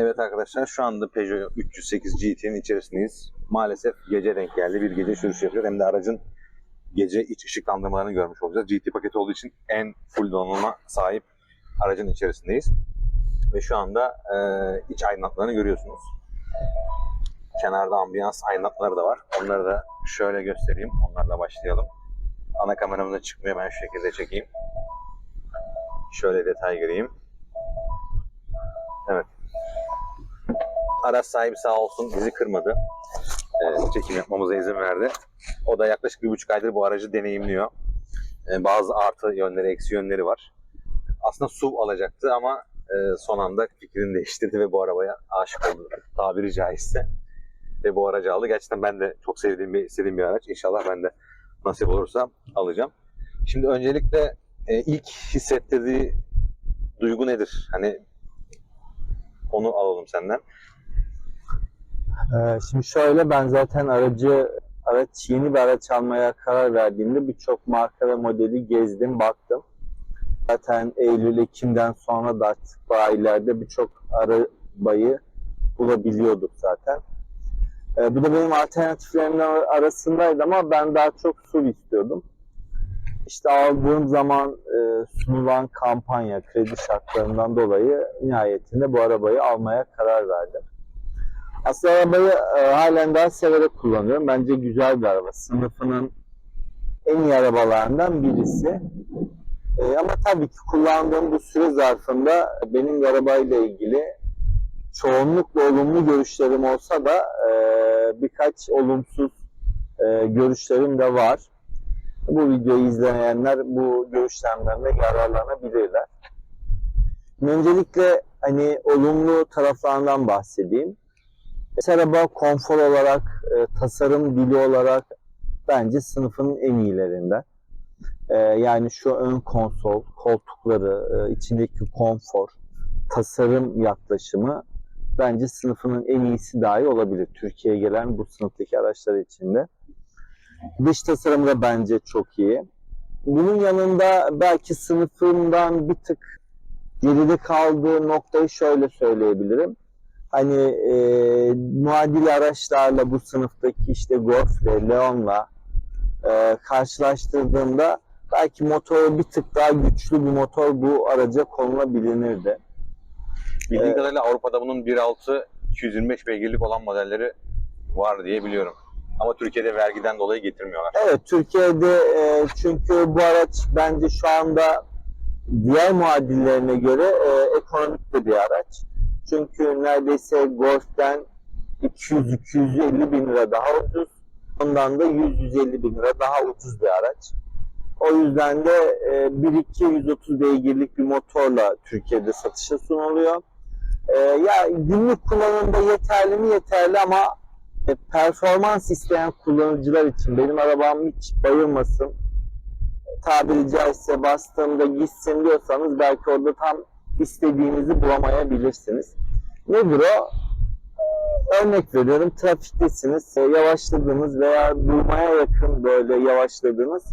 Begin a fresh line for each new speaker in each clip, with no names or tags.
Evet arkadaşlar şu anda Peugeot 308 GT'nin içerisindeyiz. Maalesef gece denk geldi. Bir gece sürüş yapacağız. Hem de aracın gece iç ışıklandırmalarını görmüş olacağız. GT paketi olduğu için en full donanıma sahip aracın içerisindeyiz. Ve şu anda e, iç aydınlatmalarını görüyorsunuz. Kenarda ambiyans aydınlatmaları da var. Onları da şöyle göstereyim. Onlarla başlayalım. Ana kameramıza çıkmıyor. Ben şu şekilde çekeyim. Şöyle detay gireyim. Evet. Araç sahibi sağ olsun bizi kırmadı. Ee, çekim yapmamıza izin verdi. O da yaklaşık bir buçuk aydır bu aracı deneyimliyor. Ee, bazı artı yönleri, eksi yönleri var. Aslında SUV alacaktı ama e, son anda fikrini değiştirdi ve bu arabaya aşık oldu tabiri caizse. Ve bu aracı aldı. Gerçekten ben de çok sevdiğim bir, istediğim bir araç. İnşallah ben de nasip olursa alacağım. Şimdi öncelikle e, ilk hissettirdiği duygu nedir? Hani onu alalım senden.
Ee, şimdi şöyle ben zaten aracı araç yeni bir araç almaya karar verdiğimde birçok marka ve modeli gezdim, baktım. Zaten Eylül, Ekim'den sonra da artık bayilerde birçok arabayı bulabiliyorduk zaten. Ee, bu da benim alternatiflerimin arasındaydı ama ben daha çok SUV istiyordum. İşte aldığım zaman e, sunulan kampanya, kredi şartlarından dolayı nihayetinde bu arabayı almaya karar verdim. Aslında arabayı e, halen daha severek kullanıyorum. Bence güzel bir araba. Sınıfının en iyi arabalarından birisi. E, ama tabii ki kullandığım bu süre zarfında benim arabayla ilgili çoğunlukla olumlu görüşlerim olsa da e, birkaç olumsuz e, görüşlerim de var. Bu videoyu izleyenler bu görüşlerimden de yararlanabilirler. Öncelikle hani olumlu taraflarından bahsedeyim. Araba konfor olarak, e, tasarım dili olarak bence sınıfın en iyilerinden. E, yani şu ön konsol, koltukları, e, içindeki konfor, tasarım yaklaşımı bence sınıfının en iyisi dahi olabilir. Türkiye'ye gelen bu sınıftaki araçlar içinde. Dış tasarımı da bence çok iyi. Bunun yanında belki sınıfından bir tık geride kaldığı noktayı şöyle söyleyebilirim hani e, muadil araçlarla bu sınıftaki işte Golf'le, Leon'la e, karşılaştırdığımda belki motoru bir tık daha güçlü bir motor bu araca konulabilirdi.
Bildiğim
Evet.
kadarıyla Avrupa'da bunun 1.6 225 beygirlik olan modelleri var diye biliyorum. Ama Türkiye'de vergiden dolayı getirmiyorlar.
Evet Türkiye'de e, çünkü bu araç bence şu anda diğer muadillerine göre e, ekonomik bir araç. Çünkü neredeyse Golf'ten 200-250 bin lira daha ucuz. Ondan da 100-150 bin lira daha ucuz bir araç. O yüzden de e, 1-2-130 beygirlik bir motorla Türkiye'de satışa sunuluyor. E, ya günlük kullanımda yeterli mi yeterli ama e, performans isteyen kullanıcılar için benim arabam hiç bayılmasın, tabiri caizse bastığımda gitsin diyorsanız belki orada tam istediğinizi bulamayabilirsiniz. Nedir o? Örnek veriyorum trafiktesiniz, e, yavaşladınız veya durmaya yakın böyle yavaşladınız.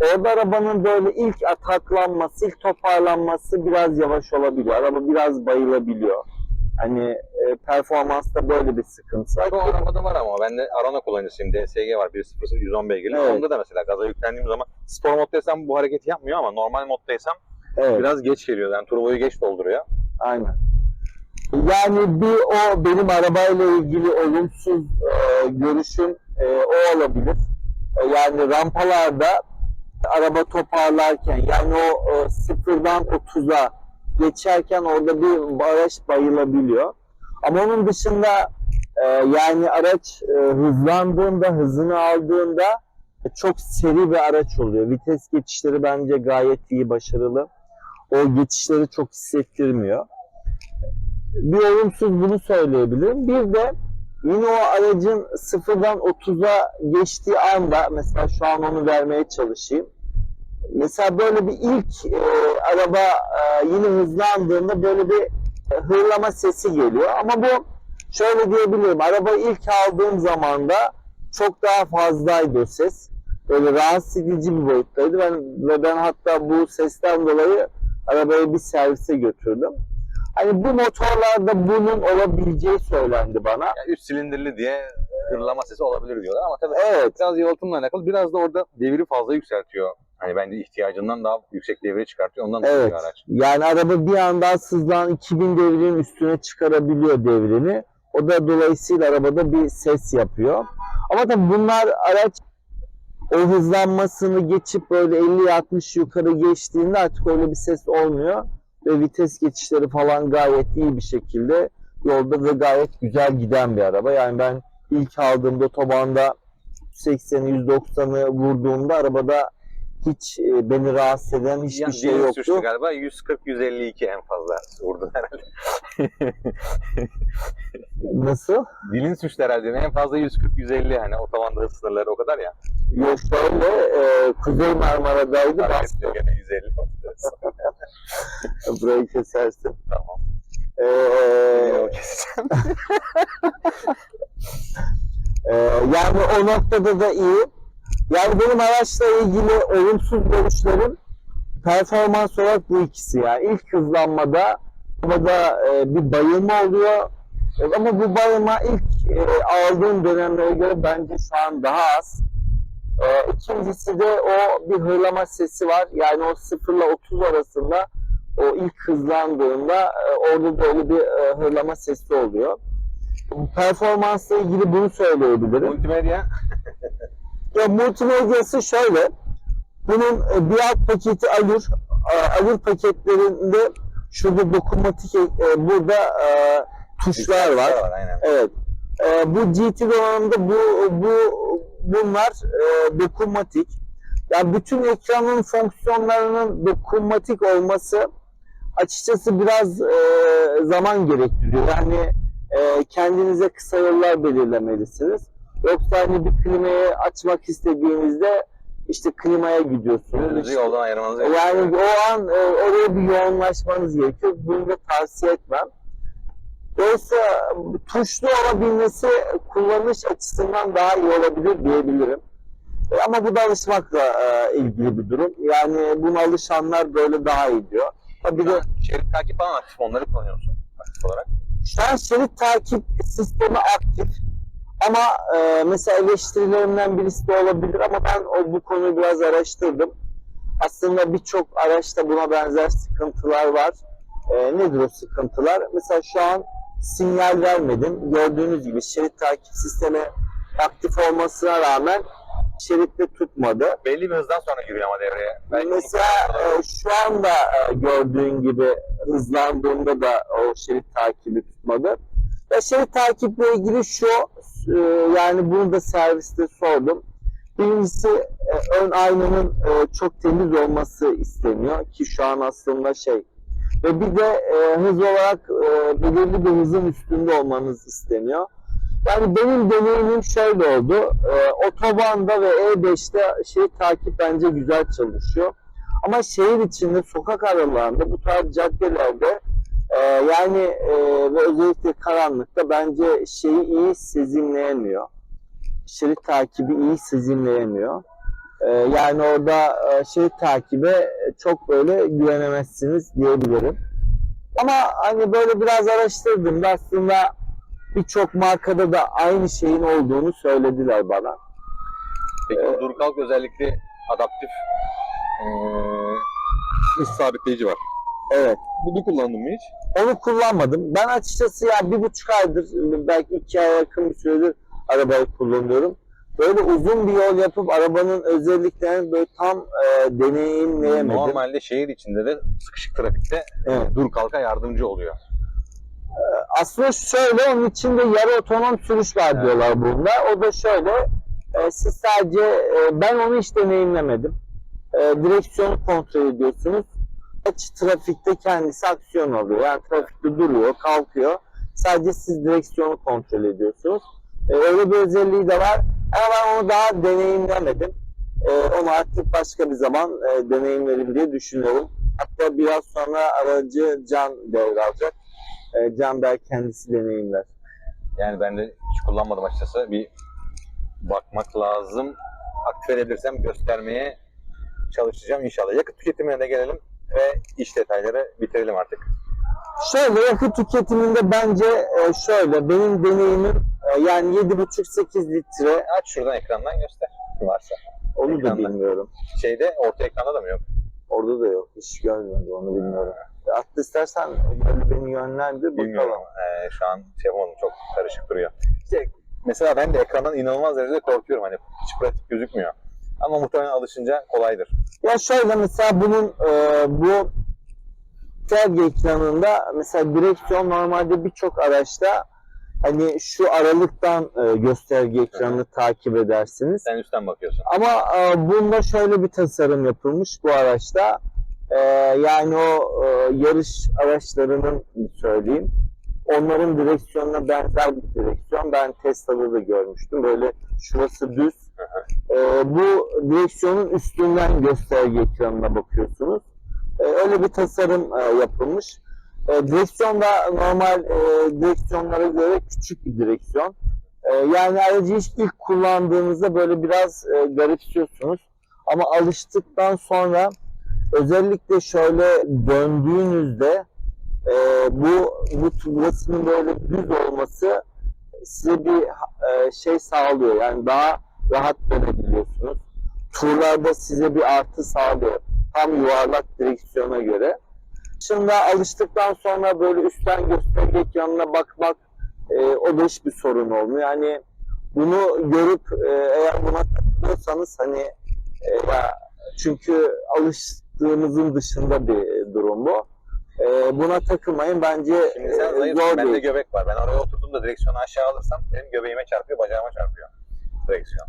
Orada arabanın böyle ilk ataklanması, ilk toparlanması biraz yavaş olabiliyor. Araba biraz bayılabiliyor. Hani e, performansta böyle bir sıkıntı var.
Bu arabada var ama ben de Arana kullanıcısıyım. DSG var 1.0 110 beygirlik.
Evet.
Onda da mesela gaza yüklendiğim zaman spor moddaysam bu hareketi yapmıyor ama normal moddaysam
Evet.
biraz geç geliyor. Yani turboyu geç dolduruyor.
Aynen. Yani bir o benim arabayla ilgili olumsuz e, görüşüm e, o olabilir. E, yani rampalarda araba toparlarken yani o e, sıfırdan 30'a geçerken orada bir araç bayılabiliyor. Ama onun dışında e, yani araç e, hızlandığında, hızını aldığında e, çok seri bir araç oluyor. Vites geçişleri bence gayet iyi, başarılı. O geçişleri çok hissettirmiyor bir olumsuz bunu söyleyebilirim. Bir de yine o aracın sıfırdan 30'a geçtiği anda mesela şu an onu vermeye çalışayım. Mesela böyle bir ilk e, araba e, yine hızlandığında böyle bir e, hırlama sesi geliyor. Ama bu şöyle diyebilirim. Arabayı ilk aldığım zaman da çok daha fazlaydı o ses. Böyle rahatsız edici bir boyuttaydı. Ben, ve ben hatta bu sesten dolayı arabayı bir servise götürdüm. Hani bu motorlarda bunun olabileceği söylendi bana.
Yani üst silindirli diye hırlama sesi olabilir diyorlar ama tabii
Evet.
biraz yalıtımla alakalı. Biraz da orada devri fazla yükseltiyor. Hani bence ihtiyacından daha yüksek devri çıkartıyor. Ondan dolayı
Evet.
bir araç.
Yani araba bir anda sızlan 2000 devrinin üstüne çıkarabiliyor devrini. O da dolayısıyla arabada bir ses yapıyor. Ama tabii bunlar araç o hızlanmasını geçip böyle 50-60 yukarı geçtiğinde artık öyle bir ses olmuyor. Ve vites geçişleri falan gayet iyi bir şekilde yolda ve gayet güzel giden bir araba. Yani ben ilk aldığımda otobanda 80'i 190'ı vurduğumda arabada hiç e, beni rahatsız eden hiçbir
Yani
şey yoktu.
galiba 140-152 en fazla vurdu herhalde.
Nasıl?
Dilin suçlu herhalde. En fazla 140-150 hani otobanda hız sınırları o kadar ya.
Yok şöyle e, Kuzey Marmara'daydı bastı.
gene 150.
Burayı kesersin.
tamam.
E,
Yine o keseceğim.
e, yani o noktada da iyi. Yani benim araçla ilgili olumsuz görüşlerim performans olarak bu ikisi yani. İlk hızlanmada arabada e, bir bayılma oluyor. E, Ama bu bayılma ilk e, aldığım dönemlere göre bence şu an daha az. E, ikincisi de o bir hırlama sesi var. Yani o 0 ile 30 arasında o ilk hızlandığında e, orada da öyle bir e, hırlama sesi oluyor. Performansla ilgili bunu söyleyebilirim.
Multimedya
Ya multimedyası şöyle. Bunun e, bir alt paketi Allure. E, Allure paketlerinde şurada dokunmatik e, burada e, tuşlar var.
aynen.
Evet. E, bu GT donanımda bu bu bunlar e, dokunmatik. Yani bütün ekranın fonksiyonlarının dokunmatik olması açıkçası biraz e, zaman gerektiriyor. Yani e, kendinize kısa yollar belirlemelisiniz. Yoksa hani bir klimayı açmak istediğinizde işte klimaya gidiyorsunuz.
Gözünüzü
İşte-
yoldan ayırmanız gerekiyor.
yani o an e, oraya bir yoğunlaşmanız gerekiyor. Bunu da tavsiye etmem. Dolayısıyla tuşlu olabilmesi kullanış açısından daha iyi olabilir diyebilirim. E, ama bu da alışmakla e, ilgili bir durum. Yani buna alışanlar böyle daha iyi diyor. Ha, bir de
şerit takip falan aktif onları kullanıyor musun? Aktif olarak.
şu an şerit takip sistemi aktif. Ama e, mesela eleştirilerimden birisi de olabilir ama ben o bu konuyu biraz araştırdım. Aslında birçok araçta buna benzer sıkıntılar var. E, nedir o sıkıntılar? Mesela şu an sinyal vermedim. Gördüğünüz gibi şerit takip sistemi aktif olmasına rağmen şeritte tutmadı.
Belli bir hızdan sonra giriyor ama devreye. Belki
Mesela e, şu anda e, gördüğün gibi hızlandığında da o şerit takibi tutmadı. Ve şerit takiple ilgili şu e, yani bunu da serviste sordum. Birincisi e, ön aynanın e, çok temiz olması isteniyor ki şu an aslında şey. Ve bir de e, hız olarak belirli bir hızın üstünde olmanız isteniyor. Yani benim deneyimim şöyle oldu. E, otobanda ve E5'te şerit takip bence güzel çalışıyor. Ama şehir içinde, sokak aralarında, bu tarz caddelerde e, yani e, ve özellikle karanlıkta bence şeyi iyi sezinleyemiyor. Şerit takibi iyi sezinleyemiyor. E, yani orada e, şerit takibe çok böyle güvenemezsiniz diyebilirim. Ama hani böyle biraz araştırdım da aslında birçok markada da aynı şeyin olduğunu söylediler bana.
Peki
Ee,
dur kalk özellikle adaptif hız sabitleyici var.
Evet.
Bunu kullandın mı hiç?
Onu kullanmadım. Ben açıkçası ya bir buçuk aydır, belki iki aya yakın bir süredir arabayı kullanıyorum. Böyle uzun bir yol yapıp arabanın özelliklerini böyle tam e, deneyimleyemedim.
Normalde şehir içinde de sıkışık trafikte
Evet.
dur kalka yardımcı oluyor.
Aslında şöyle, onun içinde yarı otonom sürüş var
Evet.
diyorlar bunda. O da şöyle, e, siz sadece, e, ben onu hiç deneyimlemedim. E, direksiyonu kontrol ediyorsunuz. Aç trafikte kendisi aksiyon alıyor. Yani trafikte duruyor, kalkıyor. Sadece siz direksiyonu kontrol ediyorsunuz. E, öyle bir özelliği de var. Ama ben onu daha deneyimlemedim. E, onu artık başka bir zaman e, deneyimlerim diye düşünüyorum. Hatta biraz sonra aracı Can devralacak. E, Can Bey kendisi deneyimler.
Yani ben de hiç kullanmadım açıkçası. Bir bakmak lazım. Aktif edebilirsem göstermeye çalışacağım inşallah. Yakıt tüketimine de gelelim ve iş detayları bitirelim artık.
Şöyle yakıt tüketiminde bence e, şöyle benim deneyimim e, yani 7,5-8 litre
Aç şuradan ekrandan göster varsa.
onu da
Ekranda.
bilmiyorum.
Şeyde orta ekranda da mı yok?
Orada da yok. Hiç görmedim onu bilmiyorum. Hatta istersen böyle beni yönlendir bakalım.
Bilmiyorum. Ee, şu an şey yapamadım. Çok karışık duruyor. İşte mesela ben de ekrandan inanılmaz derecede korkuyorum. Hani hiç pratik gözükmüyor. Ama muhtemelen alışınca kolaydır.
Ya şöyle mesela bunun e, bu sergi ekranında mesela direksiyon normalde birçok araçta hani şu aralıktan e, gösterge ekranını takip edersiniz.
Sen üstten bakıyorsun.
Ama e, bunda şöyle bir tasarım yapılmış bu araçta. E, yani o e, yarış araçlarının söyleyeyim. Onların direksiyonuna benzer bir direksiyon. Ben Tesla'da da görmüştüm. Böyle şurası düz. E, bu direksiyonun üstünden gösterge ekranına bakıyorsunuz. E, öyle bir tasarım e, yapılmış. E, direksiyon da normal e, direksiyonlara göre küçük bir direksiyon. Ee, yani aracı ilk kullandığınızda böyle biraz e, garipsiyorsunuz. Ama alıştıktan sonra özellikle şöyle döndüğünüzde e, bu bu burasının böyle düz olması size bir e, şey sağlıyor. Yani daha rahat dönebiliyorsunuz. Turlarda size bir artı sağlıyor. Tam yuvarlak direksiyona göre. Şimdi alıştıktan sonra böyle üstten gösterge ekranına bakmak e, o da hiçbir sorun olmuyor. Yani bunu görüp e, eğer buna takılıyorsanız hani e, ya çünkü alıştığımızın dışında bir durum bu. E, buna takılmayın bence
Şimdi sen
e,
zayıfsın.
zor
Bende
değil.
göbek var. Ben oraya oturduğumda direksiyonu aşağı alırsam benim göbeğime çarpıyor, bacağıma çarpıyor. Direksiyon.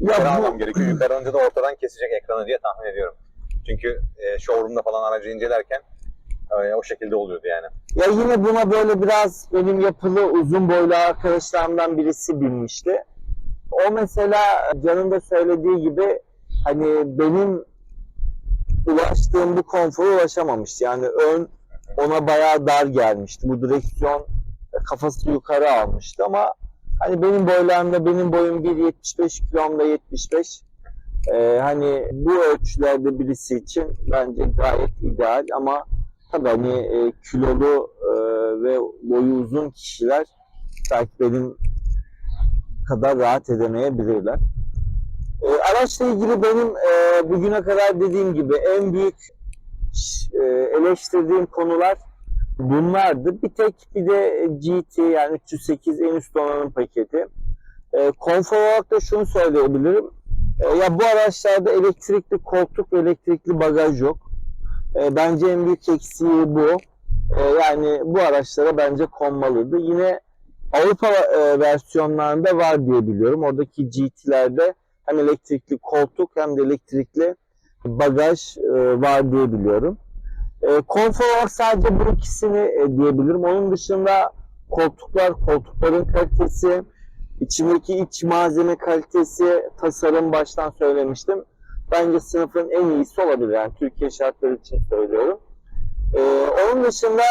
Yukarı
Ya
almam
bu,
gerekiyor. Yukarı alınca da ortadan kesecek ekranı diye tahmin ediyorum. Çünkü e, showroom'da falan aracı incelerken e, o şekilde oluyordu yani.
ya yine buna böyle biraz benim yapılı uzun boylu arkadaşlarımdan birisi binmişti. O mesela Can'ın da söylediği gibi hani benim ulaştığım bu konfora ulaşamamıştı. Yani ön ona bayağı dar gelmişti. Bu direksiyon kafası yukarı almıştı ama hani benim boylarımda benim boyum 1.75 kilomda 75 Ee, hani bu ölçülerde birisi için bence gayet ideal ama tabii hani e, kilolu e, ve boyu uzun kişiler belki benim kadar rahat edemeyebilirler. E, araçla ilgili benim e, bugüne kadar dediğim gibi en büyük eleştirdiğim konular bunlardı. Bir tek bir de GT yani 308 en üst donanım paketi. E, konfor olarak da şunu söyleyebilirim. E, ya bu araçlarda elektrikli koltuk elektrikli bagaj yok. E, bence en büyük eksiği bu. E, yani bu araçlara bence konmalıydı. Yine Avrupa e, versiyonlarında var diye biliyorum. Oradaki GT'lerde hem elektrikli koltuk hem de elektrikli bagaj e, var diye biliyorum. E, konfor olarak sadece bu ikisini e, diyebilirim. Onun dışında koltuklar, koltukların kalitesi, içindeki iç malzeme kalitesi, tasarım baştan söylemiştim. Bence sınıfın en iyisi olabilir. Yani Türkiye şartları için söylüyorum. Onun dışında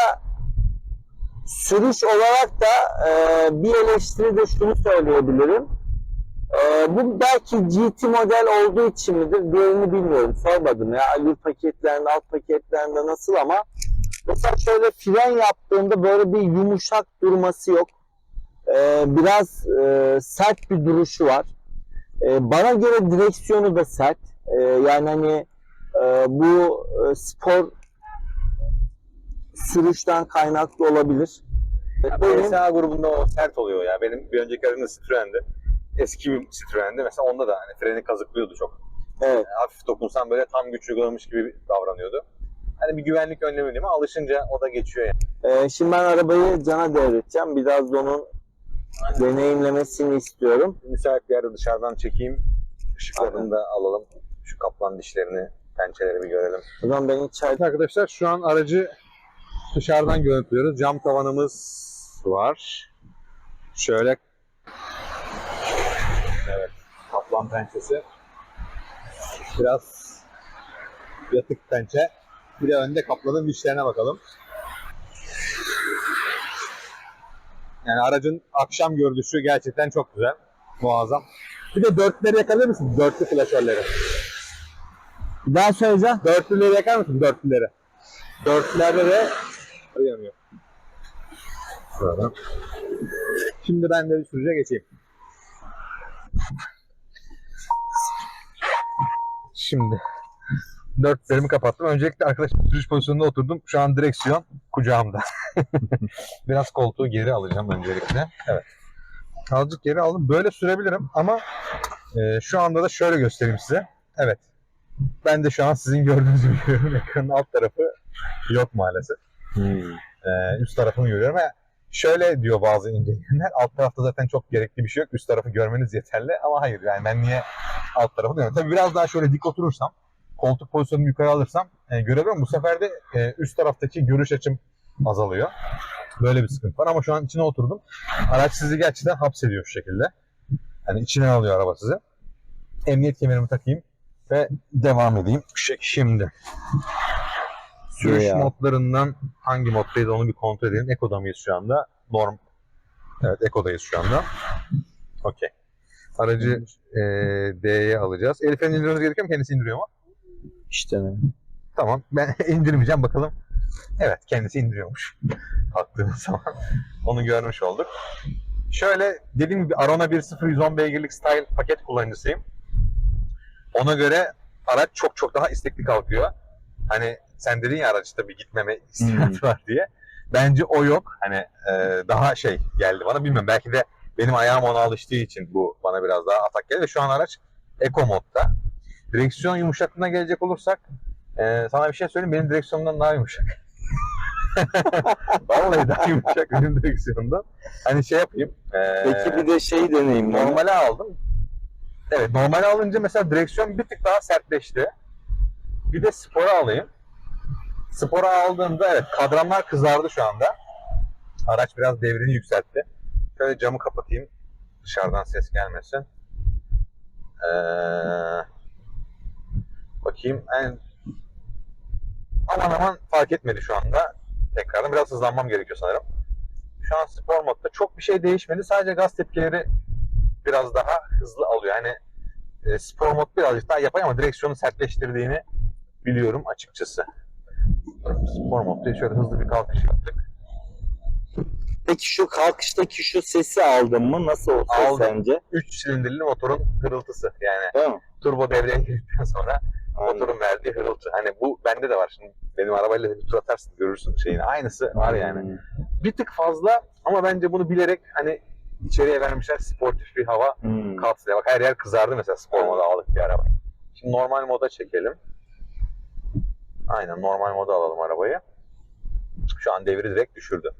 sürüş olarak da bir eleştiri de şunu söyleyebilirim. E, bu belki GT model olduğu için midir? Diğerini bilmiyorum. Sormadım ya. Alür paketlerinde, alt paketlerinde nasıl ama mesela şöyle fren yaptığında böyle bir yumuşak durması yok. E, biraz e, sert bir duruşu var. E, bana göre direksiyonu da sert. E, yani hani e, bu e, spor sürüşten kaynaklı olabilir. Benim-
PSA grubunda o sert oluyor ya. Benim bir önceki aracım da Citroen'di. Eski bir Citroen'di. Mesela onda da hani freni kazıklıyordu çok.
evet.
Yani hafif dokunsan böyle tam güç uygulamış gibi davranıyordu. Hani bir güvenlik önlemi değil mi? Alışınca o da geçiyor yani.
Ee, şimdi ben arabayı Can'a devredeceğim. Biraz da onun deneyimlemesini istiyorum.
Müsait bir yerde dışarıdan çekeyim. Işıklarını da alalım. Şu kaplan dişlerini, pençeleri bir görelim.
O zaman ben içeride
Evet arkadaşlar şu an aracı dışarıdan görüntülüyoruz. Cam tavanımız var. Şöyle Evet. Kaplan pençesi. Biraz yatık pençe. Bir de önde kaplanın dişlerine bakalım. Yani aracın akşam görünüşü gerçekten çok güzel. Muazzam. Bir de dörtlüleri yakabilir misin? Dörtlü flaşörleri.
daha söyleyeceğim.
Dörtlüleri yakar mısın? Dörtlüleri. Dörtlülerde de yanıyor. Şuradan. Şimdi ben de bir sürüce geçeyim. Şimdi dörtlerimi kapattım. Öncelikle arkadaşlar sürüş pozisyonunda oturdum. Şu an direksiyon kucağımda. Biraz koltuğu geri alacağım öncelikle. Evet. Azıcık geri aldım. Böyle sürebilirim ama e, şu anda da şöyle göstereyim size. Evet. Ben de şu an sizin gördüğünüz gibi görüyorum. Ekranın alt tarafı yok maalesef. Ee, üst tarafını görüyorum. ve şöyle diyor bazı inceleyenler. Alt tarafta zaten çok gerekli bir şey yok. Üst tarafı görmeniz yeterli. Ama hayır yani ben niye alt tarafı diyorum. Tabii biraz daha şöyle dik oturursam, koltuk pozisyonumu yukarı alırsam e, görebilirim. Bu sefer de e, üst taraftaki görüş açım azalıyor. Böyle bir sıkıntı var ama şu an içine oturdum. Araç sizi gerçekten hapsediyor şu şekilde. Yani içine alıyor araba sizi. Emniyet kemerimi takayım ve devam edeyim. Şimdi sürüş
Ya.
modlarından hangi moddayız onu bir kontrol edelim. Eko'da mıyız şu anda? Norm. Evet Eko'dayız şu anda. Okey. Aracı e, D'ye alacağız. El freni indirmemiz gerekiyor mu? Kendisi indiriyor mu?
İşte ne?
Tamam. Ben indirmeyeceğim bakalım. Evet kendisi indiriyormuş. Baktığımız zaman. Onu görmüş olduk. Şöyle dediğim gibi Arona 1.0 110 beygirlik style paket kullanıcısıyım. Ona göre araç çok çok daha istekli kalkıyor. Hani sen dedin ya araçta bir gitmeme hissiyatı var diye. Bence o yok. Hani e, daha şey geldi bana bilmiyorum. Belki de benim ayağım ona alıştığı için bu bana biraz daha atak geldi. Ve şu an araç Eco modda. Direksiyon yumuşaklığına gelecek olursak e, sana bir şey söyleyeyim. Benim direksiyonumdan daha yumuşak. Vallahi daha yumuşak benim direksiyonumdan. Hani şey yapayım. e,
Peki bir de şey deneyim.
Normale aldım. Evet normale alınca mesela direksiyon bir tık daha sertleşti. Bir de spora alayım. Spora aldığımda evet kadranlar kızardı şu anda. Araç biraz devrini yükseltti. Şöyle camı kapatayım. Dışarıdan ses gelmesin. Ee, bakayım. En... Aman aman fark etmedi şu anda. Tekrardan biraz hızlanmam gerekiyor sanırım. Şu an spor modda çok bir şey değişmedi. Sadece gaz tepkileri biraz daha hızlı alıyor. Yani e, spor mod birazcık daha yapay ama direksiyonu sertleştirdiğini biliyorum açıkçası. Spor modda şöyle hızlı bir kalkış yaptık.
Peki şu kalkıştaki şu sesi aldın mı? Nasıl o ses
Aldım.
sence?
3 silindirli motorun hırıltısı yani
Değil mi?
turbo devreye girdikten sonra
Aynen.
motorun verdiği hırıltı. Hani bu bende de var. Şimdi benim arabayla da bir tur atarsın görürsün şeyini. Aynısı var yani.
Hmm.
Bir tık fazla ama bence bunu bilerek hani içeriye vermişler sportif bir hava
Hmm.
kalsın. Bak her yer kızardı mesela spor moda aldık bir araba. Şimdi normal moda çekelim. Aynen normal moda alalım arabayı. Şu an devri direkt düşürdü.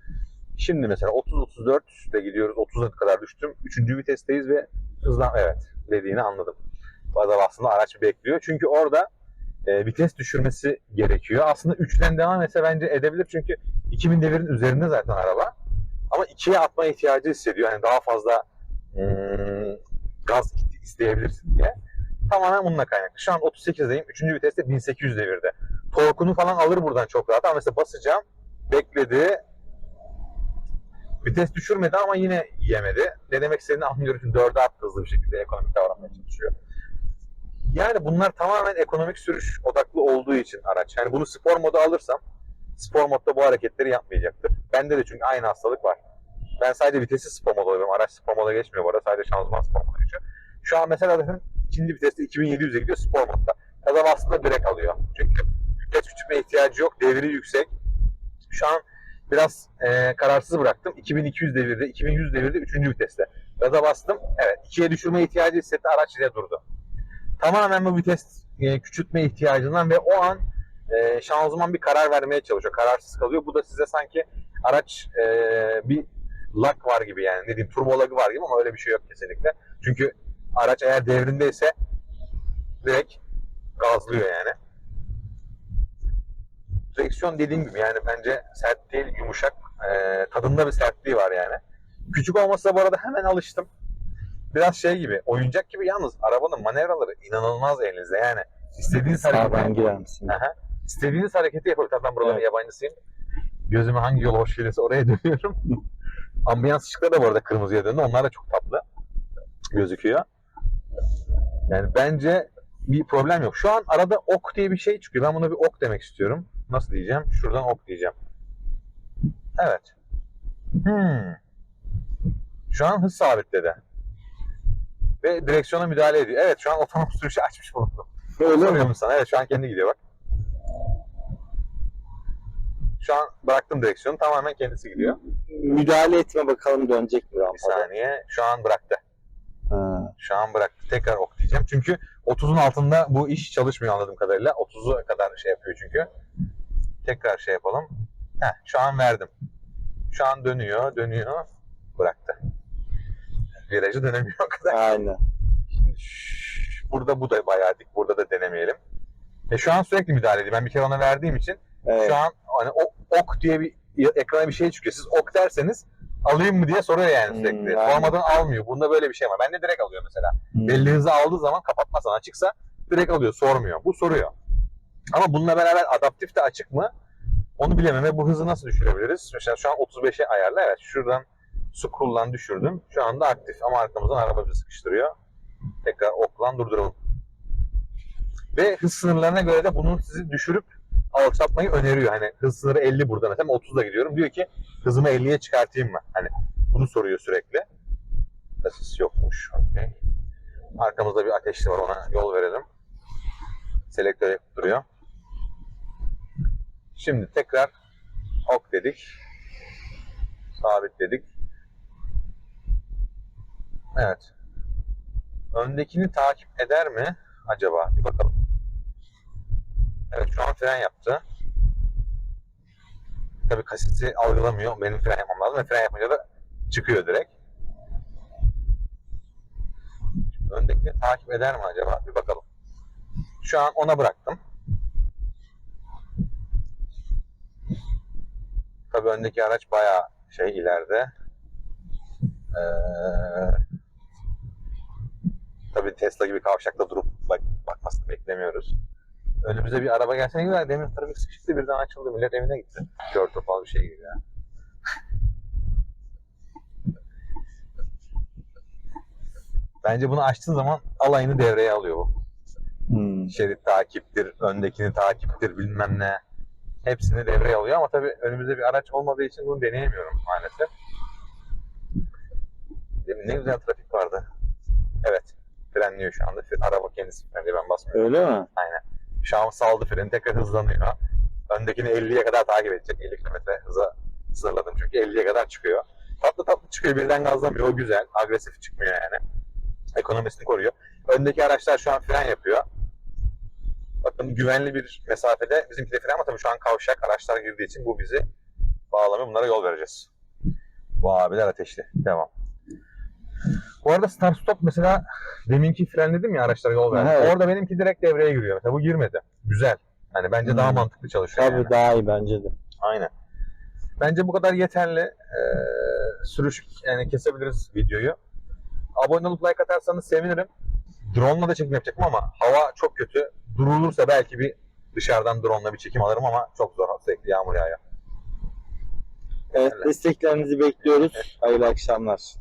Şimdi mesela 30-34 ile gidiyoruz. 30'a kadar düştüm. Üçüncü vitesteyiz ve hızlan evet dediğini anladım. Bazen aslında araç bekliyor. Çünkü orada e, vites düşürmesi gerekiyor. Aslında 3'ten devam etse bence edebilir. Çünkü 2000 devirin üzerinde zaten araba. Ama 2'ye atma ihtiyacı hissediyor. Yani daha fazla hmm, gaz isteyebilirsin diye. Tamamen bununla kaynaklı. Şu an 38'deyim. 3. viteste 1800 devirde. Torkunu falan alır buradan çok rahat. Ama mesela basacağım. Bekledi. Vites düşürmedi ama yine yemedi. Ne demek istediğini anlıyorum. Çünkü 4'e attı hızlı bir şekilde ekonomik davranmaya çalışıyor. Yani bunlar tamamen ekonomik sürüş odaklı olduğu için araç. Yani bunu spor moda alırsam spor modda bu hareketleri yapmayacaktır. Bende de çünkü aynı hastalık var. Ben sadece vitesi spor moda alıyorum. Araç spor moda geçmiyor bu arada. Sadece şanzıman spor moda geçiyor. Şu an mesela zaten ikinci viteste 2700'e gidiyor spor modda. Gaza bastığında direkt alıyor. Çünkü vites küçültme ihtiyacı yok. Devri yüksek. Şu an biraz e, kararsız bıraktım. 2200 devirde, 2100 devirde 3. viteste. Gaza bastım. Evet. 2'ye düşürme ihtiyacı hissetti. Araç yine durdu. Tamamen bu vites e, küçültme ihtiyacından ve o an e, şanzıman bir karar vermeye çalışıyor. Kararsız kalıyor. Bu da size sanki araç e, bir lag var gibi yani. Ne diyeyim turbo lagı var gibi ama öyle bir şey yok kesinlikle. Çünkü araç eğer devrindeyse direkt gazlıyor yani. Direksiyon dediğim gibi yani bence sert değil, yumuşak. E, tadında bir sertliği var yani. Küçük olmasa bu arada hemen alıştım. Biraz şey gibi, oyuncak gibi yalnız arabanın manevraları inanılmaz elinizde yani. İstediğiniz hareketi,
girer misin?
Aha. İstediğiniz hareketi yapabilir. Ben buraların
Evet.
yabancısıyım. Gözüme hangi yol hoş gelirse oraya dönüyorum. Ambiyans ışıkları da bu arada kırmızıya döndü. Onlar da çok tatlı gözüküyor. Yani bence bir problem yok. Şu an arada ok diye bir şey çıkıyor. Ben buna bir ok demek istiyorum. Nasıl diyeceğim? Şuradan ok diyeceğim. Evet. Hmm. Şu an hız sabitledi. Ve direksiyona müdahale ediyor. Evet şu an otonom sürüşü açmış bulundum.
Öyle mi?
Sana. Evet şu an kendi gidiyor bak. Şu an bıraktım direksiyonu. Tamamen kendisi gidiyor.
Müdahale etme bakalım dönecek mi
Bir
rampada?
saniye. Şu an bıraktı.
Ha.
Şu an bıraktı. Tekrar ok diyeceğim. Çünkü 30'un altında bu iş çalışmıyor anladığım kadarıyla. 30'a kadar şey yapıyor çünkü. Tekrar şey yapalım. Heh, şu an verdim. Şu an dönüyor, dönüyor. Bıraktı. Virajı dönemiyor o kadar.
Aynen.
Şimdi şş, burada bu da bayağı dik. Burada da denemeyelim. E şu an sürekli müdahale ediyor. Ben bir kere ona verdiğim için
Evet.
şu an hani o, ok diye bir ekrana bir şey çıkıyor. Siz ok derseniz alayım mı diye soruyor yani sürekli.
Hmm, aynen.
Sormadan almıyor. Bunda böyle bir şey var. Bende direkt alıyor mesela.
Hmm.
Belli hızı aldığı zaman kapatmasan açıksa direkt alıyor. Sormuyor. Bu soruyor. Ama bununla beraber adaptif de açık mı? Onu bilemem ve bu hızı nasıl düşürebiliriz? Mesela şu an 35'e ayarla. Evet şuradan scroll'dan düşürdüm. Şu anda aktif ama arkamızdan araba bizi sıkıştırıyor. Tekrar oklan durduralım. Ve hız sınırlarına göre de bunu sizi düşürüp alçaltmayı öneriyor. Hani hız sınırı 50 burada mesela 30'da gidiyorum. Diyor ki hızımı 50'ye çıkartayım mı? Hani bunu soruyor sürekli. Asis yokmuş. Okey. Arkamızda bir ateşli var ona yol verelim. Selektör duruyor. Şimdi tekrar ok dedik. Sabit dedik. Evet. Öndekini takip eder mi acaba? Bir bakalım. Evet şu an fren yaptı. Tabii kasisi algılamıyor. Benim fren yapmam lazım ve fren yapınca da çıkıyor direkt. Öndekini takip eder mi acaba? Bir bakalım. Şu an ona bıraktım. Tabii öndeki araç bayağı şey ileride. Ee, tabii Tesla gibi kavşakta durup bak, bakmasını beklemiyoruz. Önümüze bir araba gelse ne güzel. Demin trafik sıkıştı birden açıldı. Millet evine gitti. Kör topal bir şey gibi ya. Bence bunu açtığın zaman alayını devreye alıyor bu.
Hmm.
Şerit takiptir, öndekini takiptir bilmem ne. Hepsini devreye alıyor ama tabii önümüzde bir araç olmadığı için bunu deneyemiyorum maalesef. Demin ne güzel trafik vardı. Evet. Frenliyor şu anda. Araba kendisi frenliyor ben basmıyorum.
Öyle mi?
Aynen. Şu an saldı freni tekrar hızlanıyor. Öndekini 50'ye kadar takip edecek. 50 km hıza sınırladım çünkü 50'ye kadar çıkıyor. Tatlı tatlı çıkıyor birden gazlamıyor. O güzel. Agresif çıkmıyor yani. Ekonomisini koruyor. Öndeki araçlar şu an fren yapıyor. Bakın güvenli bir mesafede bizimki de fren ama tabii şu an kavşak araçlar girdiği için bu bizi bağlamıyor. Bunlara yol vereceğiz. Bu abiler ateşli. Devam. Bu arada start stop mesela deminki frenledim ya araçlara yol verdim.
Evet.
Orada benimki direkt devreye giriyor. Mesela bu girmedi. Güzel. Hani bence daha
Hmm.
mantıklı çalışıyor.
Tabii
yani.
daha iyi bence de.
Aynen. Bence bu kadar yeterli. Ee, sürüş yani kesebiliriz videoyu. Abone olup like atarsanız sevinirim. Drone'la da çekim yapacaktım ama hava çok kötü. Durulursa belki bir dışarıdan drone'la bir çekim alırım ama çok zor. Sürekli yağmur yağıyor.
Evet, desteklerinizi bekliyoruz. Hayırlı akşamlar.